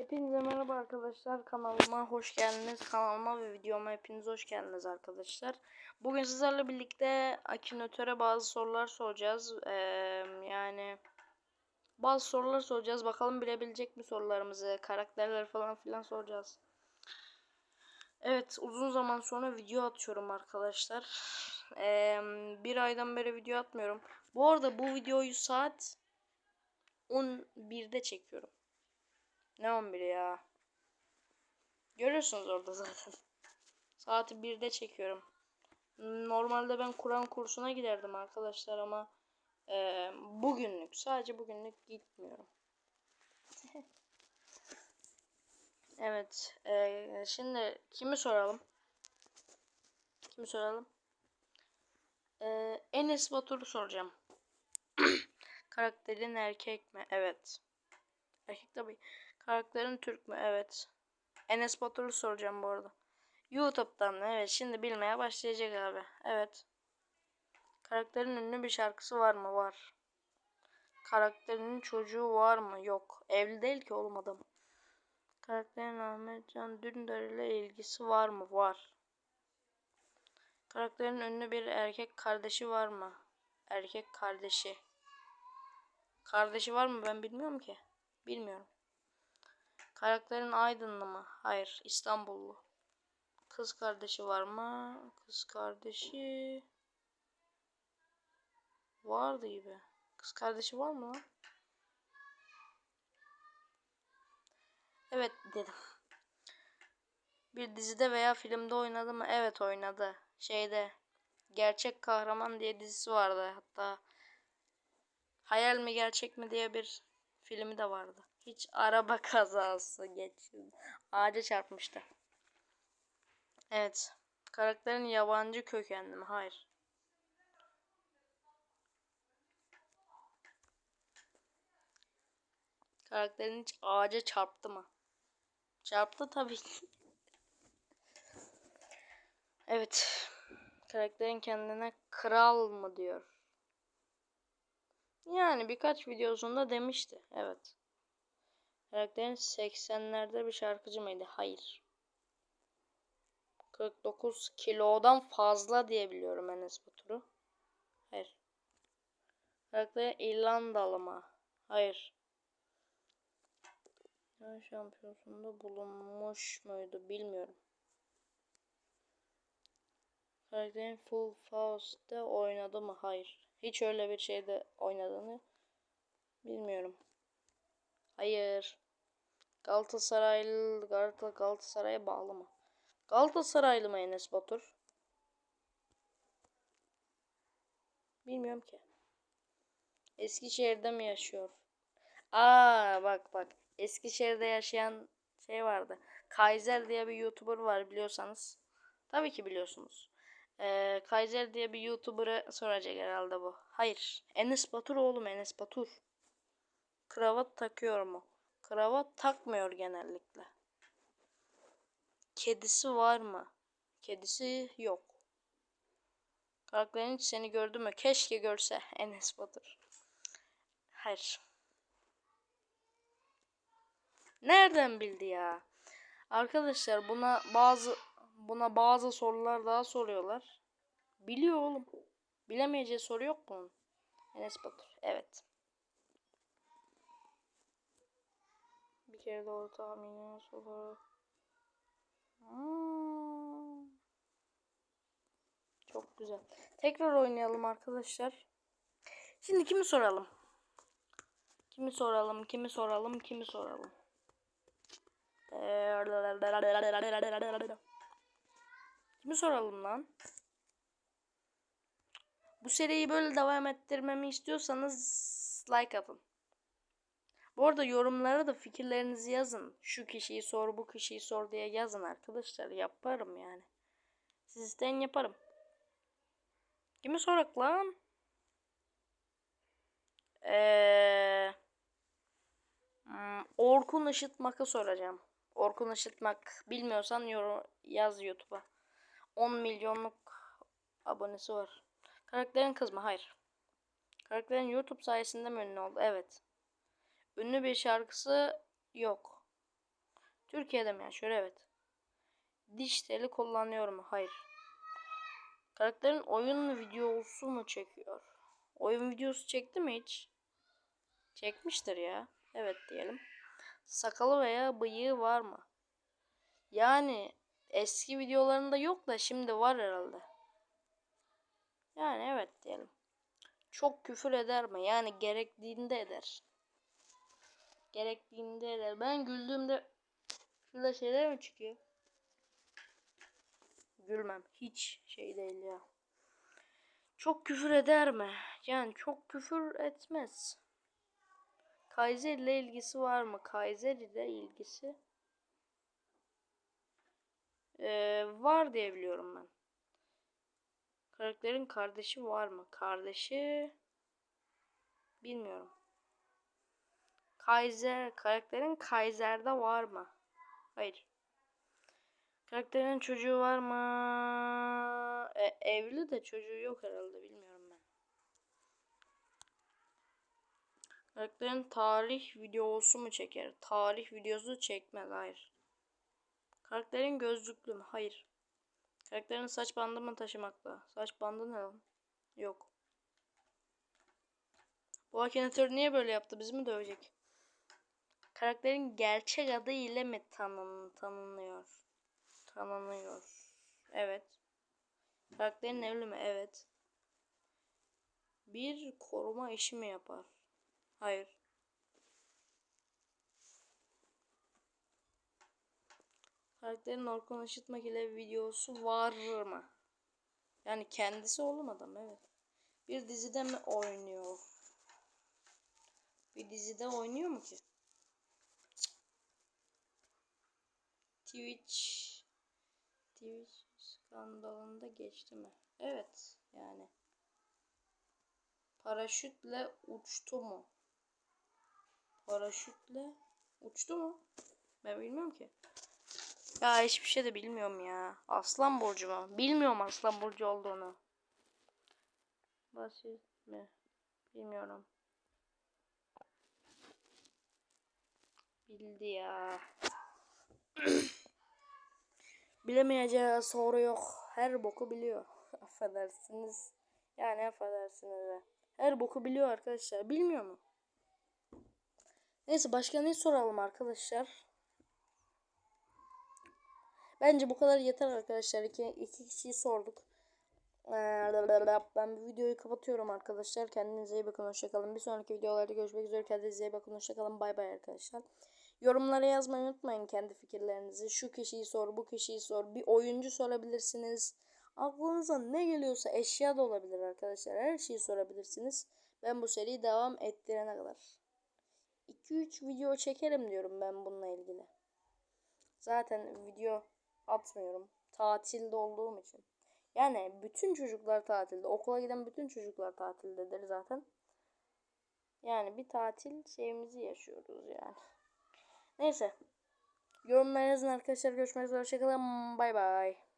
Hepinize merhaba arkadaşlar kanalıma hoş geldiniz. Kanalıma ve videoma hepiniz hoş geldiniz arkadaşlar. Bugün sizlerle birlikte Akinatöre bazı sorular soracağız. Ee, yani bazı sorular soracağız. Bakalım bilebilecek mi sorularımızı karakterler falan filan soracağız. Evet uzun zaman sonra video atıyorum arkadaşlar. Ee, bir aydan beri video atmıyorum. Bu arada bu videoyu saat 11'de çekiyorum ne 11 ya? Görüyorsunuz orada zaten. Saati 1'de çekiyorum. Normalde ben Kur'an kursuna giderdim arkadaşlar ama e, bugünlük sadece bugünlük gitmiyorum. evet. E, şimdi kimi soralım? Kimi soralım? E, Enes Batur'u soracağım. Karakterin erkek mi? Evet. Erkek tabii. Karakterin Türk mü? Evet. Enes Batur'u soracağım bu arada. YouTube'dan? Evet. Şimdi bilmeye başlayacak abi. Evet. Karakterin ünlü bir şarkısı var mı? Var. Karakterinin çocuğu var mı? Yok. Evli değil ki oğlum adam. Karakterin Ahmet Dündar ile ilgisi var mı? Var. Karakterin ünlü bir erkek kardeşi var mı? Erkek kardeşi. Kardeşi var mı? Ben bilmiyorum ki. Bilmiyorum. Karakterin Aydınlı mı? Hayır. İstanbullu. Kız kardeşi var mı? Kız kardeşi vardı gibi. Kız kardeşi var mı? Evet dedim. Bir dizide veya filmde oynadı mı? Evet oynadı. Şeyde Gerçek Kahraman diye dizisi vardı. Hatta Hayal mi Gerçek mi diye bir filmi de vardı. Hiç araba kazası geçirdi. Ağaca çarpmıştı. Evet. Karakterin yabancı kökenli mi? Hayır. Karakterin hiç ağaca çarptı mı? Çarptı tabii ki. evet. Karakterin kendine kral mı diyor. Yani birkaç videosunda demişti. Evet. Karakterin 80'lerde bir şarkıcı mıydı? Hayır. 49 kilodan fazla diye biliyorum Enes Batur'u. Hayır. Karakter İrlandalı mı? Hayır. Dünya şampiyonasında bulunmuş muydu bilmiyorum. Karakterin Full Faust'te oynadı mı? Hayır. Hiç öyle bir şeyde oynadığını bilmiyorum. Hayır. Galatasaraylı Galata Galatasaray'a bağlı mı? Galatasaraylı mı Enes Batur? Bilmiyorum ki. Eskişehir'de mi yaşıyor? Aa bak bak. Eskişehir'de yaşayan şey vardı. Kaiser diye bir YouTuber var biliyorsanız. Tabii ki biliyorsunuz. Ee, Kaiser diye bir YouTuber'ı soracak herhalde bu. Hayır. Enes Batur oğlum Enes Batur. Kravat takıyor mu? Kravat takmıyor genellikle. Kedisi var mı? Kedisi yok. Karakterin hiç seni gördü mü? Keşke görse Enes Batur. Hayır. Nereden bildi ya? Arkadaşlar buna bazı buna bazı sorular daha soruyorlar. Biliyor oğlum. Bilemeyeceği soru yok bunun. Enes Batur. Evet. Kere doğru tahmini soru. Hmm. Çok güzel. Tekrar oynayalım arkadaşlar. Şimdi kimi soralım? Kimi soralım? Kimi soralım? Kimi soralım? Kimi soralım lan? Bu seriyi böyle devam ettirmemi istiyorsanız like atın. Bu arada yorumlara da fikirlerinizi yazın. Şu kişiyi sor, bu kişiyi sor diye yazın arkadaşlar. Yaparım yani. Siz isteyin yaparım. Kimi sorak lan? Ee, hmm, Orkun Işıtmak'ı soracağım. Orkun Işıtmak bilmiyorsan yorum yaz YouTube'a. 10 milyonluk abonesi var. Karakterin kız mı? Hayır. Karakterin YouTube sayesinde mi ünlü oldu? Evet. Ünlü bir şarkısı yok. Türkiye'de mi yaşıyor? Evet. Diş teli kullanıyor mu? Hayır. Karakterin oyun videosu mu çekiyor? Oyun videosu çekti mi hiç? Çekmiştir ya. Evet diyelim. Sakalı veya bıyığı var mı? Yani eski videolarında yok da şimdi var herhalde. Yani evet diyelim. Çok küfür eder mi? Yani gerektiğinde eder. Gerektiğinde eder. Ben güldüğümde şurada şeyler mi çıkıyor? Gülmem. Hiç şey değil ya. Çok küfür eder mi? Yani çok küfür etmez. Kaiser ile ilgisi var mı? Kaiser ile ilgisi ee, var diye biliyorum ben. Karakterin kardeşi var mı? Kardeşi bilmiyorum. Kaiser karakterin Kaiser'de var mı? Hayır. Karakterin çocuğu var mı? E, evli de çocuğu yok herhalde bilmiyorum ben. Karakterin tarih videosu mu çeker? Tarih videosu çekmez. Hayır. Karakterin gözlüklü mü? Hayır. Karakterin saç bandı mı taşımakta? Saç bandı ne lan? Yok. Bu akinatör niye böyle yaptı? Bizi mi dövecek? Karakterin gerçek adı ile mi tanın tanınıyor? Tanınıyor. Evet. Karakterin evli mi? Evet. Bir koruma işi mi yapar? Hayır. Karakterin Orkun Işıtmak ile videosu var mı? Yani kendisi olmadı mı? Evet. Bir dizide mi oynuyor? Bir dizide oynuyor mu ki? Twitch Twitch skandalında geçti mi? Evet yani. Paraşütle uçtu mu? Paraşütle uçtu mu? Ben bilmiyorum ki. Ya hiçbir şey de bilmiyorum ya. Aslan burcu mu? Bilmiyorum aslan burcu olduğunu. Basit mi? Bilmiyorum. Bildi ya. Bilemeyeceği soru yok. Her boku biliyor. affedersiniz. Yani affedersiniz. de. Her boku biliyor arkadaşlar. Bilmiyor mu? Neyse başka ne soralım arkadaşlar? Bence bu kadar yeter arkadaşlar. İki, iki kişiyi sorduk. Ee, Ben bu videoyu kapatıyorum arkadaşlar. Kendinize iyi bakın. Hoşçakalın. Bir sonraki videolarda görüşmek üzere. Kendinize iyi bakın. Hoşçakalın. Bay bay arkadaşlar. Yorumlara yazmayı unutmayın kendi fikirlerinizi. Şu kişiyi sor, bu kişiyi sor. Bir oyuncu sorabilirsiniz. Aklınıza ne geliyorsa eşya da olabilir arkadaşlar. Her şeyi sorabilirsiniz. Ben bu seriyi devam ettirene kadar. 2-3 video çekerim diyorum ben bununla ilgili. Zaten video atmıyorum. Tatilde olduğum için. Yani bütün çocuklar tatilde. Okula giden bütün çocuklar tatildedir zaten. Yani bir tatil şeyimizi yaşıyoruz yani. Neyse. Yorumlarınızın arkadaşlar görüşmek üzere. Hoşçakalın. Bay bay.